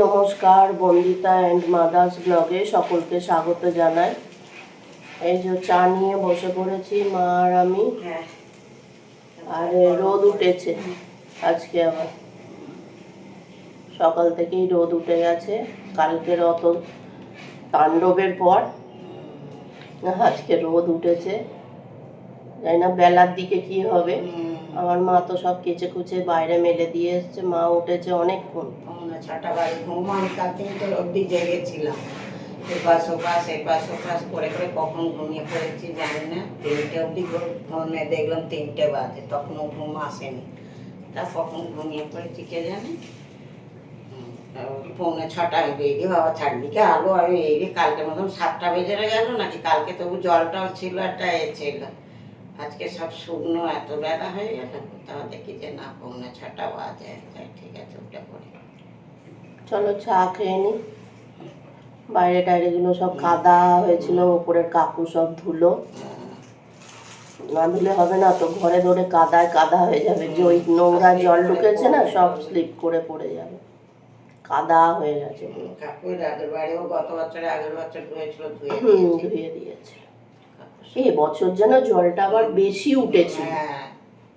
নমস্কার Bandita and mother's ব্লগে সকলকে স্বাগত জানাই। এই যে চা নিয়ে বসে পড়েছি মা আর আমি। আর রোদ উঠেছে আজকে আবার। সকাল থেকেই রোদ উঠে গেছে। কালকের অত তাণ্ডবের পর আজকে রোদ উঠেছে। জানি না বেলার দিকে কি হবে। আমার মা তো সব কেচে কুচে বাইরে মেলে দিয়ে এসছে। মা উঠেছে অনেকক্ষণ। ছটা বাজে ঘুম আমি কাল তিনটে অব্দি জেগেছিলাম এপাশ ওপাশ এপাশ ওপাশ করে করে কখন ঘুমিয়ে পড়েছি জানি না। তিনটে অব্দি ঘুমে দেখলাম তিনটে বাজে, তখনও ঘুম আসেনি। তা কখন ঘুমিয়ে পড়েছি কে জানে? পৌনে ছটায় বেরিয়ে বাবা, চারদিকে আলো আমি এই কালকের মতন সাতটা বেজে গেল নাকি? কালকে তবু জলটাও ছিল একটা এ ছিল। আজকে সব শুকনো এত বেলা হয়ে গেল তাও দেখি যে না পৌনে ছটা বাজে। তাই ঠিক আছে উঠে পড়ি। চলো চা খেয়ে নি। বাইরে টাইরেগুলো সব কাদা হয়েছিল ওপরের কাকু সব ধুলো। না ধুলে হবে না তো ঘরে ধরে কাদায় কাদা হয়ে যাবে। যে ওই নোংরা জল ঢুকেছে না সব স্লিপ করে পড়ে যাবে। কাদা হয়ে গেছে কাকুর আগের বাড়িও গত বছরে আগের বছর ধুয়েছিল ধুয়ে ধুয়ে দিয়েছে। এ বছর যেন জলটা আবার বেশি উঠেছিল হ্যাঁ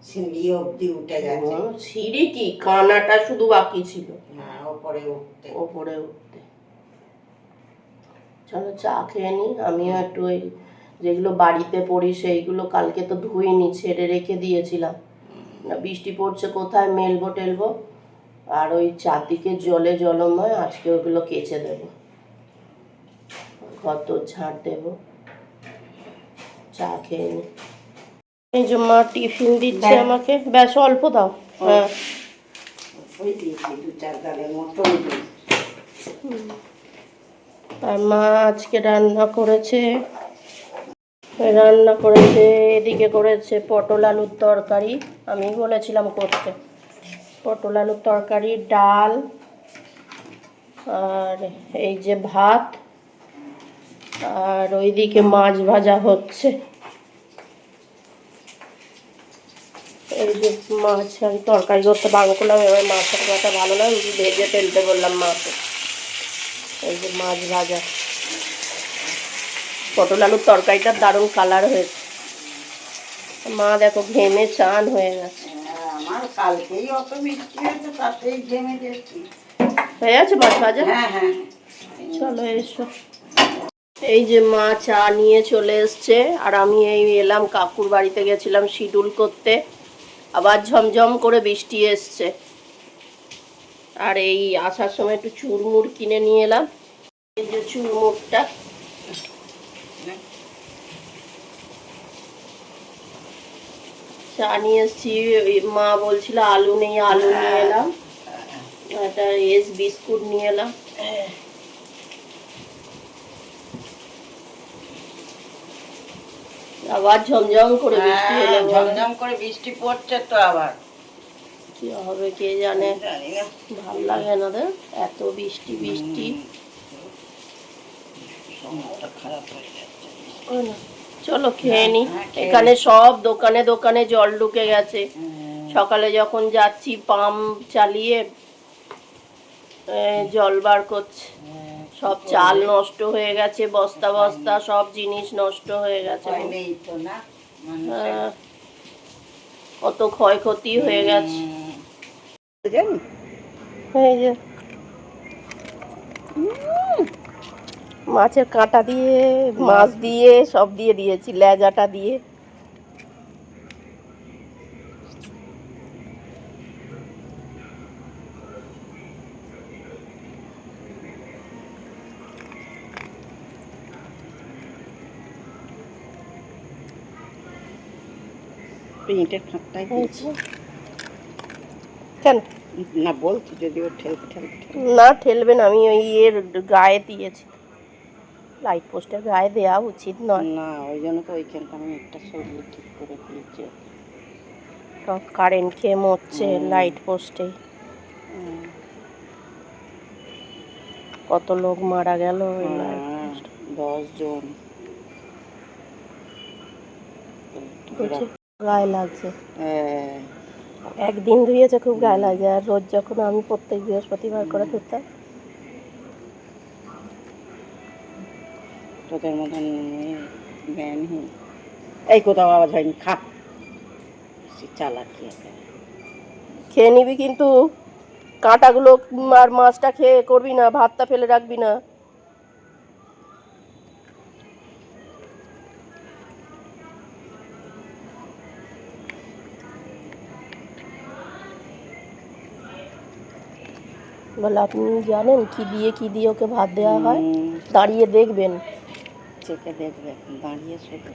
সিঁড়ি উঠে গেছে। সিঁড়ি কি? কানাটা শুধু বাকি ছিল। হ্যাঁ ওপরে উঠতে। ওপরে উঠতে। চলো চা খেয়ে নি। আমিও একটু ওই যেগুলো বাড়িতে পড়ি সেইগুলো কালকে তো ধুইনি ছেড়ে রেখে দিয়েছিলাম। না বৃষ্টি পড়ছে কোথায়? মেলবো টেলবো। আর ওই চারদিকে জলে জলময় আজকে ওগুলো কেচে দেব। ঘর তো ঝাঁট দেবো। চা খেয়ে নি। এই যে মা টিফিন দিচ্ছে। আমাকে। ব্যাস অল্প দাও। হ্যাঁ। আর মা আজকে রান্না করেছে রান্না করেছে এদিকে করেছে পটল আলুর তরকারি। আমি বলেছিলাম করতে। পটল আলুর তরকারি ডাল আর এই যে ভাত আর ওইদিকে মাছ ভাজা হচ্ছে। এই যে মাছ আমি তরকারি করতে বারণ করলাম এবার মাছের কথা ভালো না আমি ভেজে ফেলতে বললাম মাকে। এই যে মাছ ভাজা। পটল আলুর তরকারিটার দারুণ কালার হয়েছে। মা দেখো ঘেমে চান হয়ে গেছে। হ্যাঁ, আমার কালকেই অত বৃষ্টি হয়েছে তাতেই ঘেমে গেছি। হয়ে গেছে মাছ ভাজা? হ্যাঁ হ্যাঁ। চলো এসো। এই যে মা চা নিয়ে চলে এসছে আর আমি এই এলাম কাকুর বাড়িতে গেছিলাম শিডিউল করতে। আবার ঝমঝম করে বৃষ্টি এসছে। আর এই আসার সময় একটু চুরমুর কিনে নিয়ে এলাম। এই যে চুরমুরটা। চা নিয়ে এসছি মা বলছিল আলু নেই, আলু নিয়ে এলাম। একটা এস বিস্কুট নিয়ে এলাম। আবার ঝমঝম করে বৃষ্টি হ্যাঁ, এলো বলো। ঝমঝম করে বৃষ্টি পড়ছে তো আবার। কি হবে কে জানে? ভালো লাগে না রে এত বৃষ্টি বৃষ্টি। খারাপ হয়ে চলো খেয়ে নি। হ্যাঁ, এখানে সব দোকানে দোকানে জল ঢুকে গেছে। সকালে যখন যাচ্ছি পাম্প চালিয়ে জল বার করছে। সব চাল নষ্ট হয়ে গেছে বস্তা বস্তা সব জিনিস নষ্ট হয়ে গেছে। হ্যাঁ, কত ক্ষয়ক্ষতি হয়ে গেছে। এই যে মাছের কাঁটা দিয়ে মাছ দিয়ে সব দিয়ে দিয়েছি লেজাটা দিয়ে। এই যে। কেন? না বলছি যদি ও ঠেলতে ঠেলতে না ঠেলবে না আমি ওই এর গায়ে দিয়েছি। লাইট পোস্টের গায়ে দেওয়া উচিত নয়। না ওই জন্য তো ওইখানটা আমি একটা সবজি ঠিক করে দিয়েছি সব কারেন্ট খেয়ে মরছে লাইট পোস্টে। কত লোক মারা গেল এ। দশ জন। গায়ে লাগছে। হ্যাঁ। একদিন ধুয়েছে খুব গায়ে লাগে আর রোজ যখন আমি প্রত্যেক বৃহস্পতিবার করে ধুতাম। তোদের মতন জ্ঞানহীন এই কোথাও আওয়াজ হয়নি খা। চালাকি খেয়ে নিবি কিন্তু কাঁটাগুলো আর মাছটা খেয়ে করবি না ভাতটা ফেলে রাখবি না। বলে আপনি জানেন কি দিয়ে কি দিয়ে ওকে ভাত দেওয়া হয় হুম, দাঁড়িয়ে দেখবেন চেখে দেখবে এখন দাঁড়িয়ে শুধু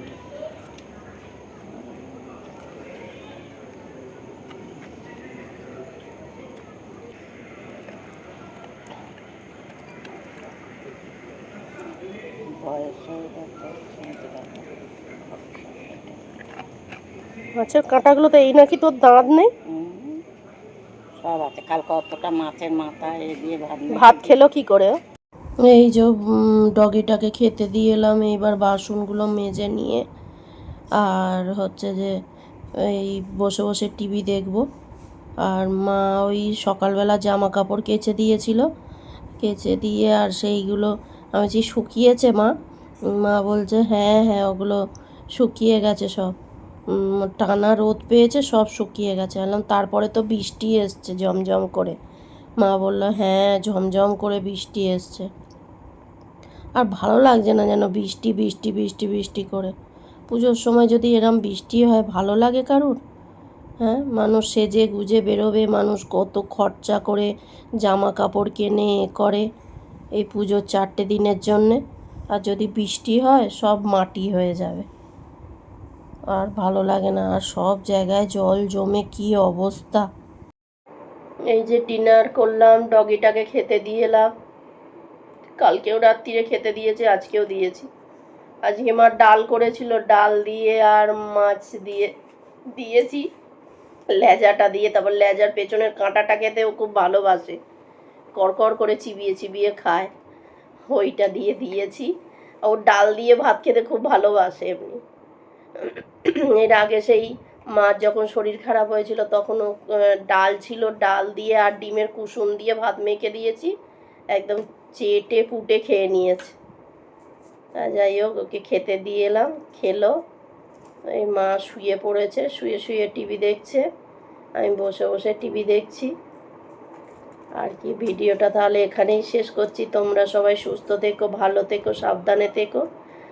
বয়স হয়ে গেছে, শুনতে পাবে। মাছের কাঁটাগুলো তো এই নাকি তোর দাঁত নেই হুম, সব আছে কালকে অতটা মাছের মাথা এ দিয়ে ভাত ভাত খেলো কি করে? এই যে ডগিটাকে খেতে দিয়ে এলাম এইবার বাসনগুলো মেজে নিয়ে আর হচ্ছে যে এই বসে বসে টিভি দেখব। আর মা ওই সকালবেলা জামা কাপড় কেচে দিয়েছিল। কেচে দিয়ে আর সেইগুলো আমি যে শুকিয়েছে মা মা বলছে হ্যাঁ হ্যাঁ ওগুলো শুকিয়ে গেছে সব। টানা রোদ পেয়েছে, সব শুকিয়ে গেছে। বললাম তারপরে তো বৃষ্টি এসছে জমজম করে। মা বলল হ্যাঁ ঝমঝম করে বৃষ্টি এসছে। আর ভালো লাগছে না যেন বৃষ্টি বৃষ্টি বৃষ্টি বৃষ্টি করে। পুজোর সময় যদি এরম বৃষ্টি হয়, ভালো লাগে কারুর? হ্যাঁ মানুষ সেজে গুজে বেরোবে, মানুষ কত খরচা করে জামা কাপড় কেনে, এ করে এই পুজোর চারটে দিনের জন্যে। আর যদি বৃষ্টি হয়, সব মাটি হয়ে যাবে। আর ভালো লাগে না, আর সব জায়গায় জল জমে কি অবস্থা? এই যে ডিনার করলাম, ডগিটাকে খেতে দিয়ে এলাম। কালকেও রাত্রিরে খেতে দিয়েছে, আজকেও দিয়েছি। আজকে মা ডাল করেছিল, ডাল দিয়ে আর মাছ দিয়ে। দিয়েছি, লেজাটা দিয়ে, তারপর লেজার পেছনের কাঁটাটা খেতে ও খুব ভালোবাসে। কড়কড় করে চিবিয়ে চিবিয়ে খায়। ওইটা দিয়ে দিয়েছি। ও ডাল দিয়ে ভাত খেতে খুব ভালোবাসে এমনি। এর আগে সেই মার যখন শরীর খারাপ হয়েছিল তখন ও ডাল ছিল, ডাল দিয়ে আর ডিমের কুসুম দিয়ে ভাত মেখে দিয়েছি। একদম চেটে পুটে খেয়ে নিয়েছে। যাই হোক, ওকে খেতে দিয়ে এলাম, খেলো। এই মা শুয়ে পড়েছে, শুয়ে শুয়ে টিভি দেখছে। আমি বসে বসে টিভি দেখছি। আর কি, ভিডিওটা তাহলে এখানেই শেষ করছি। তোমরা সবাই সুস্থ থেকো, ভালো থেকো, সাবধানে থেকো।